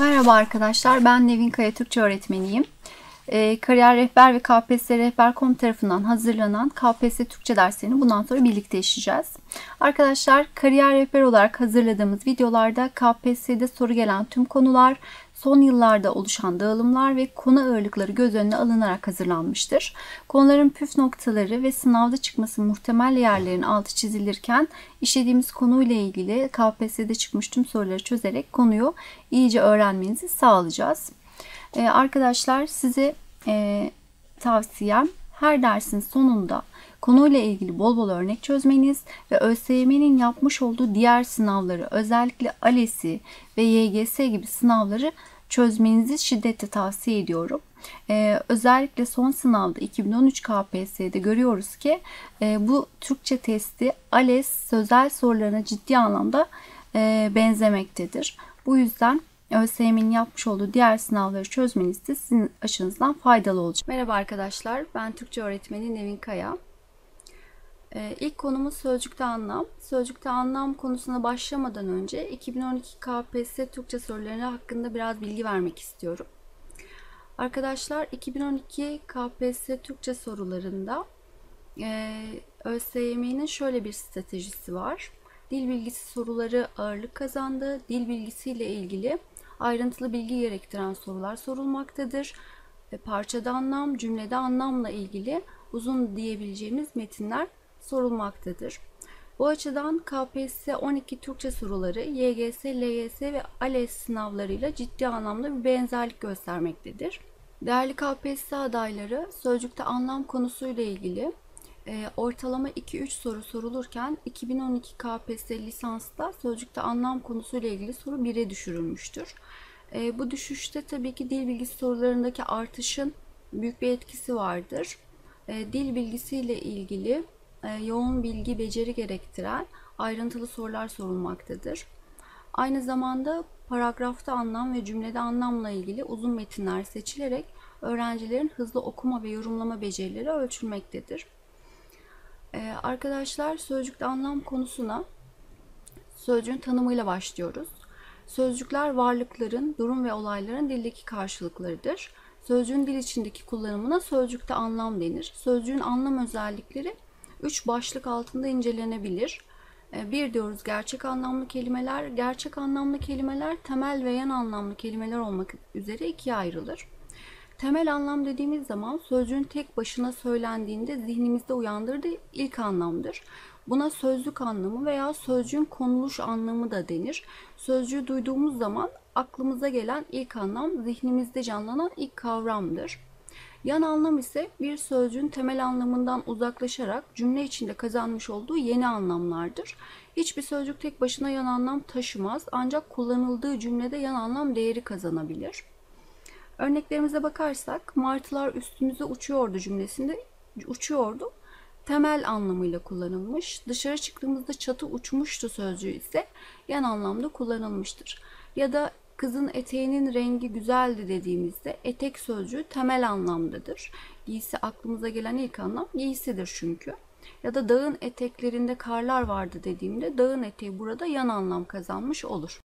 Merhaba arkadaşlar, ben Nevin Kaya Türkçe öğretmeniyim. Ee, Kariyer Rehber ve KPSS Rehber.com tarafından hazırlanan KPSS Türkçe derslerini bundan sonra birlikte işleyeceğiz. Arkadaşlar, Kariyer Rehber olarak hazırladığımız videolarda KPSS'de soru gelen tüm konular, son yıllarda oluşan dağılımlar ve konu ağırlıkları göz önüne alınarak hazırlanmıştır. Konuların püf noktaları ve sınavda çıkması muhtemel yerlerin altı çizilirken işlediğimiz konuyla ilgili KPSS'de çıkmış tüm soruları çözerek konuyu iyice öğrenmenizi sağlayacağız. Ee, arkadaşlar size e, tavsiyem her dersin sonunda konuyla ilgili bol bol örnek çözmeniz ve ÖSYM'nin yapmış olduğu diğer sınavları özellikle ALES'i ve YGS gibi sınavları çözmenizi şiddetle tavsiye ediyorum. Ee, özellikle son sınavda 2013 KPSS'de görüyoruz ki e, bu Türkçe testi ALES sözel sorularına ciddi anlamda e, benzemektedir. Bu yüzden ÖSYM'nin yapmış olduğu diğer sınavları çözmeniz de sizin açınızdan faydalı olacak. Merhaba arkadaşlar, ben Türkçe öğretmeni Nevin Kaya. Ee, ilk konumuz sözcükte anlam. Sözcükte anlam konusuna başlamadan önce 2012 KPSS Türkçe soruları hakkında biraz bilgi vermek istiyorum. Arkadaşlar 2012 KPSS Türkçe sorularında e, ÖSYM'nin şöyle bir stratejisi var. Dil bilgisi soruları ağırlık kazandı. Dil bilgisiyle ilgili ayrıntılı bilgi gerektiren sorular sorulmaktadır. Ve parçada anlam, cümlede anlamla ilgili uzun diyebileceğimiz metinler sorulmaktadır. Bu açıdan KPSS 12 Türkçe soruları YGS, LYS ve ALES sınavlarıyla ciddi anlamda bir benzerlik göstermektedir. Değerli KPSS adayları sözcükte anlam konusuyla ilgili ortalama 2-3 soru sorulurken 2012 KPSS lisansta sözcükte anlam konusuyla ilgili soru 1'e düşürülmüştür. E, bu düşüşte tabii ki dil bilgisi sorularındaki artışın büyük bir etkisi vardır. E, dil bilgisiyle ilgili e, yoğun bilgi beceri gerektiren ayrıntılı sorular sorulmaktadır. Aynı zamanda paragrafta anlam ve cümlede anlamla ilgili uzun metinler seçilerek öğrencilerin hızlı okuma ve yorumlama becerileri ölçülmektedir. Ee, arkadaşlar sözcükte anlam konusuna sözcüğün tanımıyla başlıyoruz. Sözcükler varlıkların, durum ve olayların dildeki karşılıklarıdır. Sözcüğün dil içindeki kullanımına sözcükte anlam denir. Sözcüğün anlam özellikleri üç başlık altında incelenebilir. Ee, bir diyoruz gerçek anlamlı kelimeler. Gerçek anlamlı kelimeler temel ve yan anlamlı kelimeler olmak üzere ikiye ayrılır. Temel anlam dediğimiz zaman sözcüğün tek başına söylendiğinde zihnimizde uyandırdığı ilk anlamdır. Buna sözlük anlamı veya sözcüğün konuluş anlamı da denir. Sözcüğü duyduğumuz zaman aklımıza gelen ilk anlam zihnimizde canlanan ilk kavramdır. Yan anlam ise bir sözcüğün temel anlamından uzaklaşarak cümle içinde kazanmış olduğu yeni anlamlardır. Hiçbir sözcük tek başına yan anlam taşımaz ancak kullanıldığı cümlede yan anlam değeri kazanabilir. Örneklerimize bakarsak martılar üstümüze uçuyordu cümlesinde uçuyordu temel anlamıyla kullanılmış. Dışarı çıktığımızda çatı uçmuştu sözcüğü ise yan anlamda kullanılmıştır. Ya da kızın eteğinin rengi güzeldi dediğimizde etek sözcüğü temel anlamdadır. Giysi aklımıza gelen ilk anlam giysidir çünkü. Ya da dağın eteklerinde karlar vardı dediğimde dağın eteği burada yan anlam kazanmış olur.